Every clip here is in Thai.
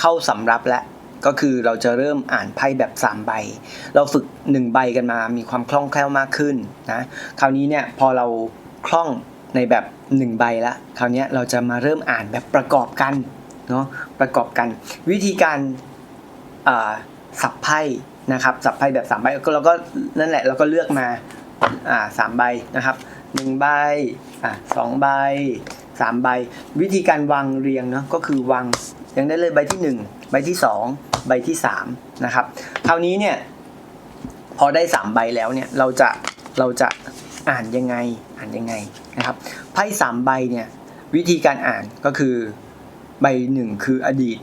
เข้าสำรับแล้วก็คือเราจะเริ่มอ่านไพ่แบบ3ใบ เราฝึก 1 ใบกันมามีความคล่องแคล่วมากขึ้นนะคราวนี้เนี่ยพอเราคล่องในแบบ 1 ใบล้วคราวนี้เราจะมาเริ่มอ่านแบบประกอบกันเนาะประกอบกัน วิธีการสับไพ่นะครับสับไพ่แบบ3ใบก็เราก็นั่นแหละเราก็เลือกมาอ่าสามใบนะครับหนึ่งใบอะสองใบ สามใบ วิธีการวางเรียงเนาะก็คือวางอย่างได้เลยใบที่หนึ่งใบที่สองใบที่สามนะครับคราวนี้เนี่ยพอได้สามใบแล้วเนี่ยเราจะเราจะอ่านยังไงอ่านยังไงนะครับไพ่สามใบเนี่ยวิธีการอ่านก็คือใบหนึ่งคืออดีต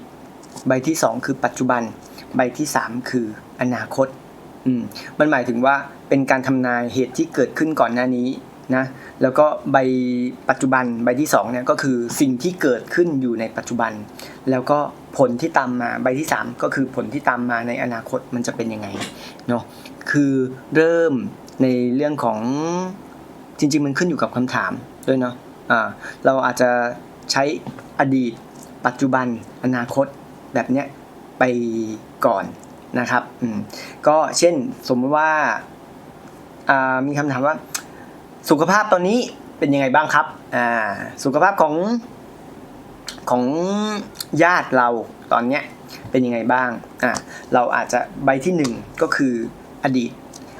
ใบที่สองคือปัจจุบัน ใบที่สามคืออนาคตอืมมันหมายถึงว่าเป็นการทำนายเหตุที่เกิดขึ้นก่อนหน้านี้ นะแล้วก็ใบปัจจุบันใบที่สองเนี่ยก็คือสิ่งที่เกิดขึ้นอยู่ในปัจจุบัน แล้วก็ผลที่ตามมาใบที่สามก็คือผลที่ตามมาในอนาคตมันจะเป็นยังไงเนาะคือเริ่มในเรื่องของจริง ๆ มันขึ้นอยู่กับคำถามด้วยเนาะอ่าเราอาจจะใช้อดีต ปัจจุบันอนาคตแบบเนี้ยไปก่อนนะครับก็เช่นสมมติว่ามีคำถามว่า สุขภาพตอนนี้เป็นยังไงบ้างครับอ่าสุขภาพของของญาติเราตอนเนี้ยเป็นยังไงบ้างอ่าเราอาจจะใบที่หนึ่งก็คืออดีต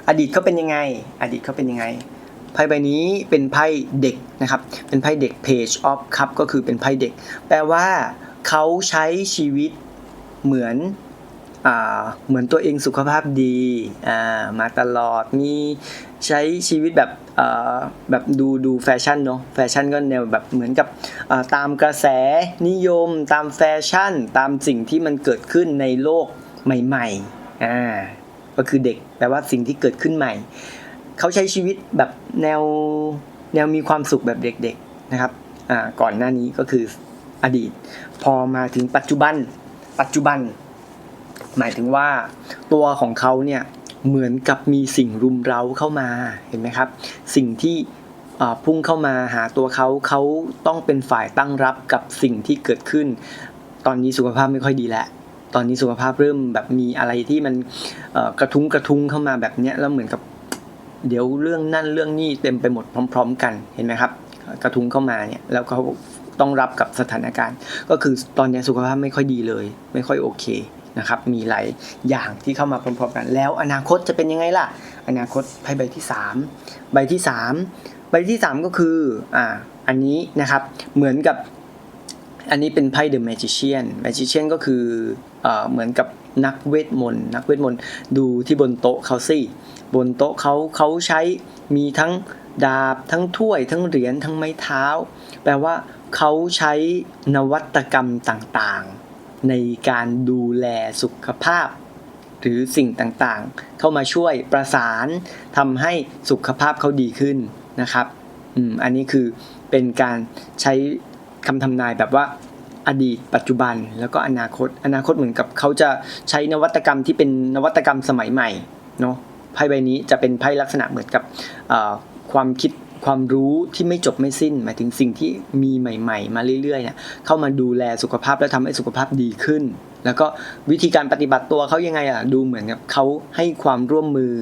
อดีตเขาเป็นยังไง อดีตเขาเป็นยังไงไพ่ใบนี้เป็นไพ่เด็กนะครับ เป็นไพ่เด็ก page of cup ก็คือเป็นไพ่เด็ก แปลว่าเขาใช้ชีวิตเหมือน เหมือนตัวเองสุขภาพดีมาตลอดมีใช้ชีวิตแบบแบบดูดูแฟชั่นเนาะแฟชั่นก็แนวแบบเหมือนกับตามกระแสนิยม ตามแฟชั่น ตามสิ่งที่มันเกิดขึ้นในโลกใหม่ๆอ่าก็คือเด็กแปลว่าสิ่งที่เกิดขึ้นใหม่ เขาใช้ชีวิตแบบแนวแนวมีความสุขแบบเด็กๆนะครับอ่าก่อนหน้านี้ก็คืออดีต พอมาถึงปัจจุบันปัจจุบัน หมายถึงว่าตัวของเขาเนี่ยเหมือนกับมีสิ่งรุมเร้าเข้ามาเห็นไหมครับ สิ่งที่พุ่งเข้ามาหาตัวเขาเขาต้องเป็นฝ่ายตั้งรับกับสิ่งที่เกิดขึ้น ตอนนี้สุขภาพไม่ค่อยดีแล้วตอนนี้สุขภาพเริ่มแบบมีอะไรที่มันกระทุ้งกระทุ้งเข้ามาแบบเนี้ยแล้วเหมือนกับเดี๋ยวเรื่องนั่นเรื่องนี้เต็มไปหมดพร้อม ๆ กันเห็นไหมครับ กระทุ้งเข้ามาเนี่ยแล้วเขาต้องรับกับสถานการณ์ ก็คือตอนนี้สุขภาพไม่ค่อยดีเลย ไม่ค่อยโอเค นะครับมีหลายอย่างที่เข้ามาพร้อมๆกัน แล้วอนาคตจะเป็นยังไงล่ะ อนาคตไพ่ใบที่ 3 ใบที่ 3 ใบที่ 3 ก็คืออ่าอันนี้นะครับเหมือนกับอันนี้เป็นไพ่ The Magician Magician ก็คือเอ่อเหมือนกับนักเวทมนต์นักเวทมนต์ดูที่บนโต๊ะเขาสิบนโต๊ะเขาเขาใช้มีทั้งดาบทั้งถ้วยทั้งเหรียญทั้งไม้เท้า แปลว่าเขาใช้นวัตกรรมต่างๆ ในการดูแลสุขภาพ หรือสิ่งต่างๆ เข้ามาช่วยประสานทำให้สุขภาพเขาดีขึ้นนะครับอืมอันนี้คือเป็นการใช้คำทำนายแบบว่าอดีตปัจจุบันแล้วก็อนาคต อนาคตเหมือนกับเขาจะใช้นวัตกรรมที่เป็นนวัตกรรมสมัยใหม่เนาะไพ่ใบนี้จะเป็นไพ่ลักษณะเหมือนกับความคิด ความรู้ที่ไม่จบไม่สิ้น หมายถึงสิ่งที่มีใหม่ ๆ มาเรื่อยๆเนี่ยเข้ามาดูแลสุขภาพและทำให้สุขภาพดีขึ้น แล้วก็วิธีการปฏิบัติตัวเขายังไงอะดูเหมือนกับเขาให้ความร่วมมือ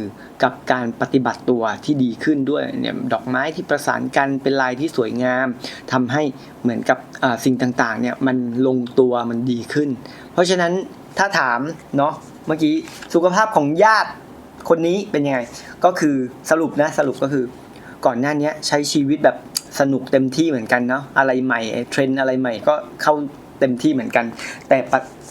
กับการปฏิบัติตัวที่ดีขึ้นด้วยเนี่ยดอกไม้ที่ประสานกันเป็นลายที่สวยงามทำให้เหมือนกับสิ่งต่างๆเนี่ยมันลงตัวมันดีขึ้น เพราะฉะนั้นถ้าถามเนาะเมื่อกี้สุขภาพของญาติคนนี้เป็นยังไงก็คือสรุปนะสรุปก็คือ ก่อนหน้านี้ใช้ชีวิตแบบสนุกเต็มที่เหมือนกันเนาะอะไรใหม่เทรนอะไรใหม่ก็เข้าเต็มที่เหมือนกัน แต่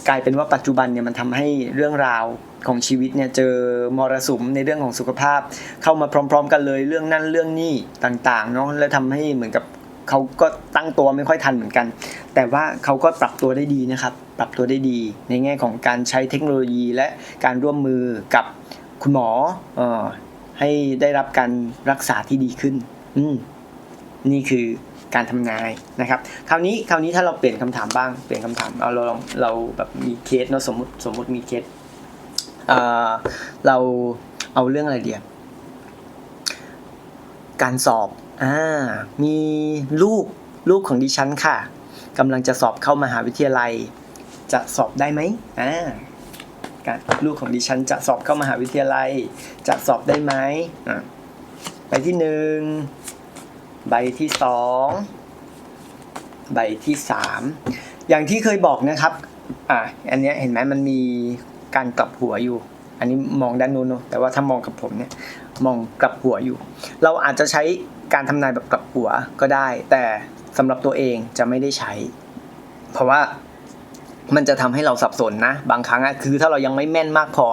กลายเป็นว่าปัจจุบันเนี่ยมันทำให้เรื่องราวของชีวิตเนี่ยเจอมรสุมในเรื่องของสุขภาพ เข้ามาพร้อม ๆ กันเลยเรื่องนั่นเรื่องนี้ต่างๆเนาะแล้วทำให้เหมือนกับเขาก็ตั้งตัวไม่ค่อยทันเหมือนกัน แต่ว่าเขาก็ปรับตัวได้ดีนะครับ ปรับตัวได้ดี ในแง่ของการใช้เทคโนโลยีและการร่วมมือกับคุณหมออ่อ ให้ได้รับการรักษาที่ดีขึ้น อืมนี่คือการทำนายนะครับ คราวนี้คราวนี้ถ้าเราเปลี่ยนคำถามบ้างเปลี่ยนคำถามเอาเราลองเราแบบมีเคสเนาะสมมติสมมติมีเคสเอ่อเราเอาเรื่องอะไรเดียการสอบอ่ามีลูกลูกของดิฉันค่ะกำลังจะสอบเข้ามหาวิทยาลัยจจะสอบได้ไหมอ่า การลูกของดิฉันจะสอบเข้ามหาวิทยาลัย จะสอบได้ไหมใบที่หนึ่งใบที่สองใบที่สามอย่างที่เคยบอกนะครับอะอันนี้เห็นไหมมันมีการกลับหัวอยู่ อันนี้มองด้านนู้นเนอะแต่ว่าถ้ามองกับผมเนี่ยมองกลับหัวอยู่ เราอาจจะใช้การทำนายแบบกลับหัวก็ได้ แต่สำหรับตัวเองจะไม่ได้ใช้ เพราะว่า มันจะทำให้เราสับสนนะ บางครั้งอะคือถ้าเรายังไม่แม่นมากพอ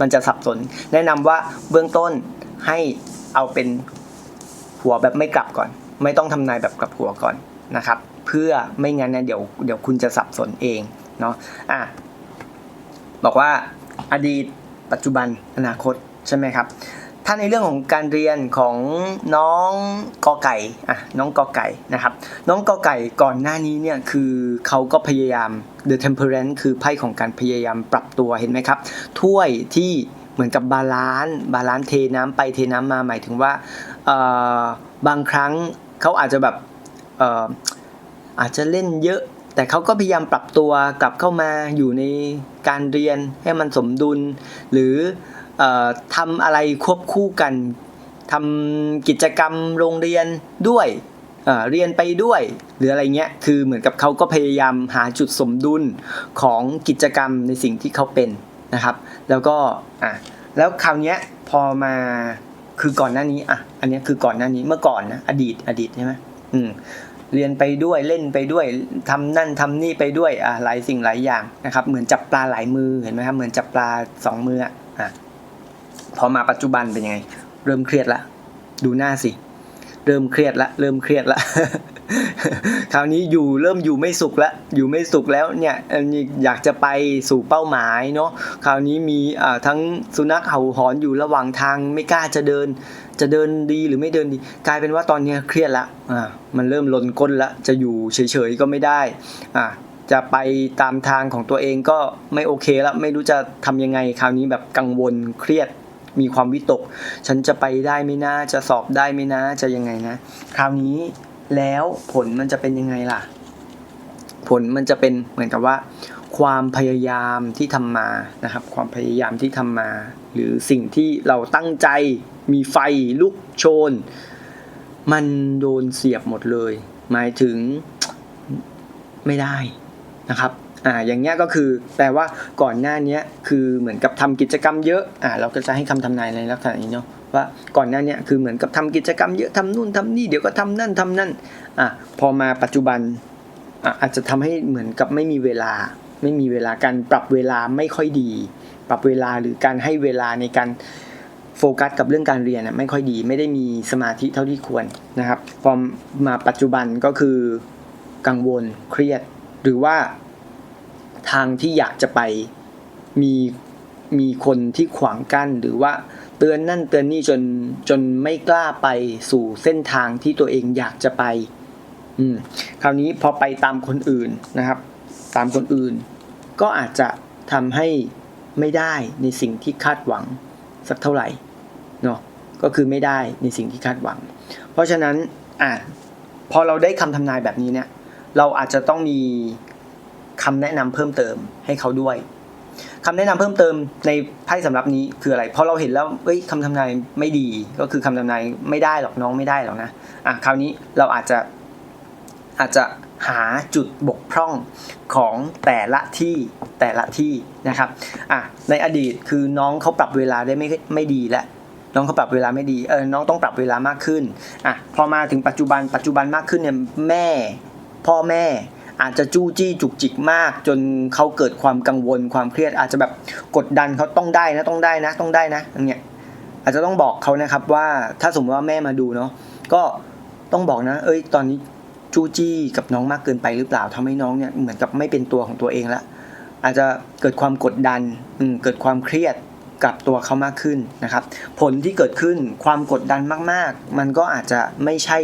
มันจะสับสน แนะนำว่าเบื้องต้นให้เอาเป็นหัวแบบไม่กลับก่อน ไม่ต้องทำนายแบบกลับหัวก่อนนะครับ เพื่อไม่งั้นเนี่ยเดี๋ยวเดี๋ยวคุณจะสับสนเองเนาะอะบอกว่าอดีตปัจจุบันอนาคตใช่ไหมครับ ถ้าในเรื่องของการเรียนของน้องกอไก่อะน้องกอไก่นะครับ น้องกอไก่ก่อนหน้านี้เนี่ยคือเขาก็พยายาม The Temperance คือไพ่ของการพยายามปรับตัวเห็นไหมครับถ้วยที่เหมือนกับบาลานซ์บาลานซ์เทน้ำไปเทน้ำมาหมายถึงว่าบางครั้งเขาอาจจะแบบอาจจะเล่นเยอะแต่เขาก็พยายามปรับตัวกลับเข้ามาอยู่ในการเรียนให้มันสมดุล หรือ ทำอะไรควบคู่กันทำกิจกรรมโรงเรียนด้วยเรียนไปด้วย หรืออะไรเงี้ยคือเหมือนกับเขาก็พยายามหาจุดสมดุลของกิจกรรมในสิ่งที่เขาเป็นนะครับ แล้วก็อะแล้วคราวเนี้ยพอมาคือก่อนหน้านี้อะอันเนี้ยคือก่อนหน้านี้เมื่อก่อนนะอดีตอดีตใช่ไหมอืมเรียนไปด้วยเล่นไปด้วยทำนั่นทำนี่ไปด้วยอะหลายสิ่งหลายอย่างนะครับ เหมือนจับปลาหลายมือเห็นไหมครับเหมือนจับปลาสองมืออะอะ พอมาปัจจุบันเป็นยังไง เริ่มเครียดละ ดูหน้าสิ เริ่มเครียดละ เริ่มเครียดละ คราวนี้อยู่เริ่มอยู่ไม่สุขละ อยู่ไม่สุขแล้วเนี่ยอันนี้อยากจะไปสู่เป้าหมายเนาะ คราวนี้มีอ่าทั้งสุนัขเห่าหอนอยู่ระหว่างทางไม่กล้าจะเดิน จะเดินดีหรือไม่เดินดี กลายเป็นว่าตอนนี้เครียดละ อ่า มันเริ่มลนก้นละ จะอยู่เฉยๆก็ไม่ได้ อ่าจะไปตามทางของตัวเองก็ไม่โอเคและไม่รู้จะทำยังไงคราวนี้แบบกังวลเครียด มีความวิตก ฉันจะไปได้ไหมนะ จะสอบได้ไหมนะ จะยังไงนะ คราวนี้แล้วผลมันจะเป็นยังไงล่ะ ผลมันจะเป็นเหมือนกับว่า ความพยายามที่ทำมานะครับ ความพยายามที่ทำมา หรือสิ่งที่เราตั้งใจมีไฟลุกโชน มันโดนเสียบหมดเลย หมายถึงไม่ได้นะครับ อ่าอย่างเงี้ยก็คือแปลว่าก่อนหน้าเนี้ยคือเหมือนกับทำกิจกรรมเยอะอ่าเราก็จะให้คำทำนายในลักษณะนี้เนาะว่าก่อนหน้าเนี้ยคือเหมือนกับทำกิจกรรมเยอะทำนู่นทำนี่เดี๋ยวก็ทำนั่นทำนั่นอะพอมาปัจจุบันอะอาจจะทำให้เหมือนกับไม่มีเวลา ไม่มีเวลาการปรับเวลาไม่ค่อยดี ปรับเวลาหรือการให้เวลาในการโฟกัสกับเรื่องการเรียนน่ะไม่ค่อยดี ไม่ได้มีสมาธิเท่าที่ควรนะครับพอมาปัจจุบันก็คือกังวลเครียด หรือว่า ทางที่อยากจะไปมีมีคนที่ขวางกั้นหรือว่าเตือนนั่นเตือนนี่จนจนไม่กล้าไปสู่เส้นทางที่ตัวเองอยากจะไป อืม คราวนี้พอไปตามคนอื่นนะครับ ตามคนอื่น ก็อาจจะทำให้ไม่ได้ในสิ่งที่คาดหวังสักเท่าไหร่เนาะก็คือไม่ได้ในสิ่งที่คาดหวัง เพราะฉะนั้นอะพอเราได้คำทำนายแบบนี้เนี่ย เราอาจจะต้องมี คำแนะนำเพิ่มเติมให้เขาด้วยคำแนะนำเพิ่มเติมในไพ่สำรับนี้คืออะไรพอเราเห็นแล้วเอ้ยคำทำนายไม่ดีก็คือคำทำนายไม่ได้หรอกน้องไม่ได้หรอกนะอะคราวนี้เราอาจจะอาจจะหาจุดบกพร่องของแต่ละที่แต่ละที่นะครับอะในอดีตคือน้องเขาปรับเวลาได้ไม่ไม่ดีแล้วน้องเขาปรับเวลาไม่ดีเออน้องต้องปรับเวลามากขึ้นอะพอมาถึงปัจจุบันปัจจุบันมากขึ้นเนี่ยแม่ พ่อแม่ อาจจะจู้จี้จุกจิกมาก จนเขาเกิดความกังวลความเครียด อาจจะแบบกดดันเขาต้องได้นะต้องได้นะต้องได้นะอย่างเงี้ยอาจจะต้องบอกเขานะครับว่าถ้าสมมติว่าแม่มาดูเนาะก็ต้องบอกนะ เอ้ย ตอนนี้จู้จี้กับน้องมากเกินไปหรือเปล่าทำให้น้องเนี่ยเหมือนกับไม่เป็นตัวของตัวเองละอาจจะเกิดความกดดันอืเกิดความเครียดกับตัวเขามากขึ้นนะครับ ผลที่เกิดขึ้นความกดดันมาก ๆ มันก็อาจจะไม่ใช่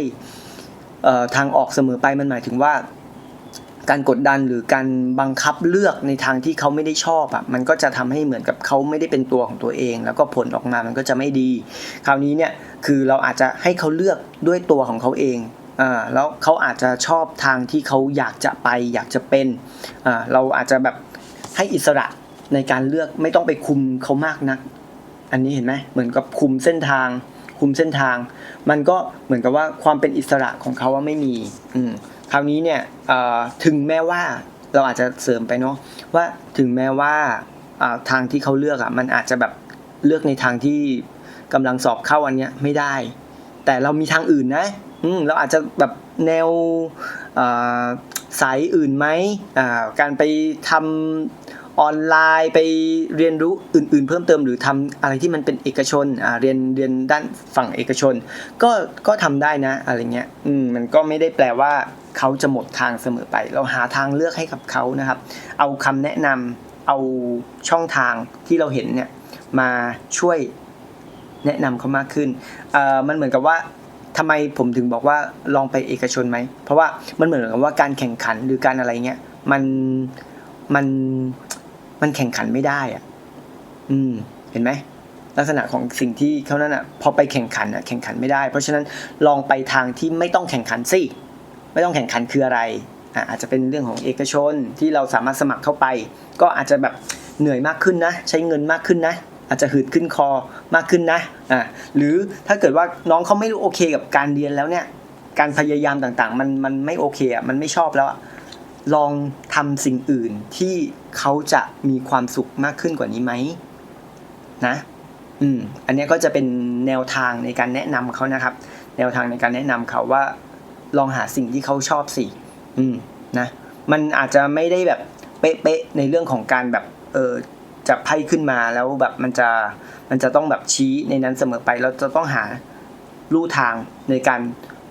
ทางออกเสมอไปมันหมายถึงว่า การกดดันหรือการบังคับเลือกในทางที่เขาไม่ได้ชอบอะมันก็จะทำให้เหมือนกับเขาไม่ได้เป็นตัวของตัวเอง แล้วก็ผลออกมามันก็จะไม่ดี คราวนี้เนี่ยคือเราอาจจะให้เขาเลือกด้วยตัวของเขาเองอ่าแล้วเขาอาจจะชอบทางที่เขาอยากจะไปอยากจะเป็นอ่าเราอาจจะแบบให้อิสระในการเลือกไม่ต้องไปคุมเขามากนัก อันนี้เห็นไหมเหมือนกับคุมเส้นทาง คุมเส้นทาง มันก็เหมือนกับว่าความเป็นอิสระของเขาว่าไม่มี อืม ราวนี้เนี่ยถึงแม้ว่าเราอาจจะเสริมไปเนาะว่าถึงแม้ว่าทางที่เขาเลือกอะมันอาจจะแบบเลือกในทางที่กำลังสอบเข้าอันเนี้ยไม่ได้ แต่เรามีทางอื่นนะอืมเราอาจจะแบบแนวสายอื่นไหมอ่าการไปทำออนไลน์ไปเรียนรู้อื่น ๆ เพิ่มเติมหรือทำอะไรที่มันเป็นเอกชนเรียนเรียนด้านฝั่งเอกชน ก็ก็ทำได้นะอะไรเงี้ยอืมมันก็ไม่ได้แปลว่า เขาจะหมดทางเสมอไป เราหาทางเลือกให้กับเขานะครับ เอาคำแนะนำเอาช่องทางที่เราเห็นเนี่ยมาช่วยแนะนำเขามากขึ้นอ่อมันเหมือนกับว่าทำไมผมถึงบอกว่าลองไปเอกชนไหม เพราะว่ามันเหมือนกับว่าการแข่งขันหรือการอะไรเงี้ยมันมันมันแข่งขันไม่ได้อะ อืม เห็นไหมลักษณะของสิ่งที่เขานั้นอะ พอไปแข่งขันอะแข่งขันไม่ได้ เพราะฉะนั้นลองไปทางที่ไม่ต้องแข่งขันสิ ไม่ต้องแข่งขันคืออะไรอะอาจจะเป็นเรื่องของเอกชนที่เราสามารถสมัครเข้าไป ก็อาจจะแบบเหนื่อยมากขึ้นนะ ใช้เงินมากขึ้นนะ อาจจะหืดขึ้นคอมากขึ้นนะอะหรือถ้าเกิดว่าน้องเขาไม่โอเคกับการเรียนแล้วเนี่ยการพยายามต่างๆ มันมันไม่โอเคอะมันไม่ชอบแล้วลองทำสิ่งอื่นที่เขาจะมีความสุขมากขึ้นกว่านี้ไหมนะอืมอันนี้ก็จะเป็นแนวทางในการแนะนำเขานะครับ แนวทางในการแนะนำเขาว่า ลองหาสิ่งที่เขาชอบสิอืมนะมันอาจจะไม่ได้แบบเป๊ะๆในเรื่องของการแบบเออจะไพ่ขึ้นมาแล้วแบบมันจะมันจะต้องแบบชี้ในนั้นเสมอไป เราจะต้องหาลู่ทางในการ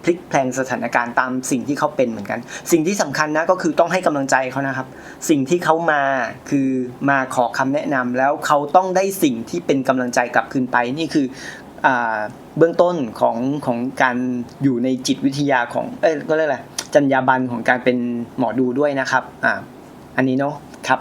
พลิกแพลงสถานการณ์ตามสิ่งที่เขาเป็นเหมือนกัน สิ่งที่สำคัญนะก็คือต้องให้กำลังใจเขานะครับ สิ่งที่เขามาคือมาขอคำแนะนำแล้วเขาต้องได้สิ่งที่เป็นกำลังใจกลับคืนไป นี่คืออ่า เบื้องต้นของของการอยู่ในจิตวิทยาของเอ้ยก็เรียกอะไรจรรยาบรรณของการเป็นหมอดูด้วยนะครับอ่าอันนี้เนาะครับ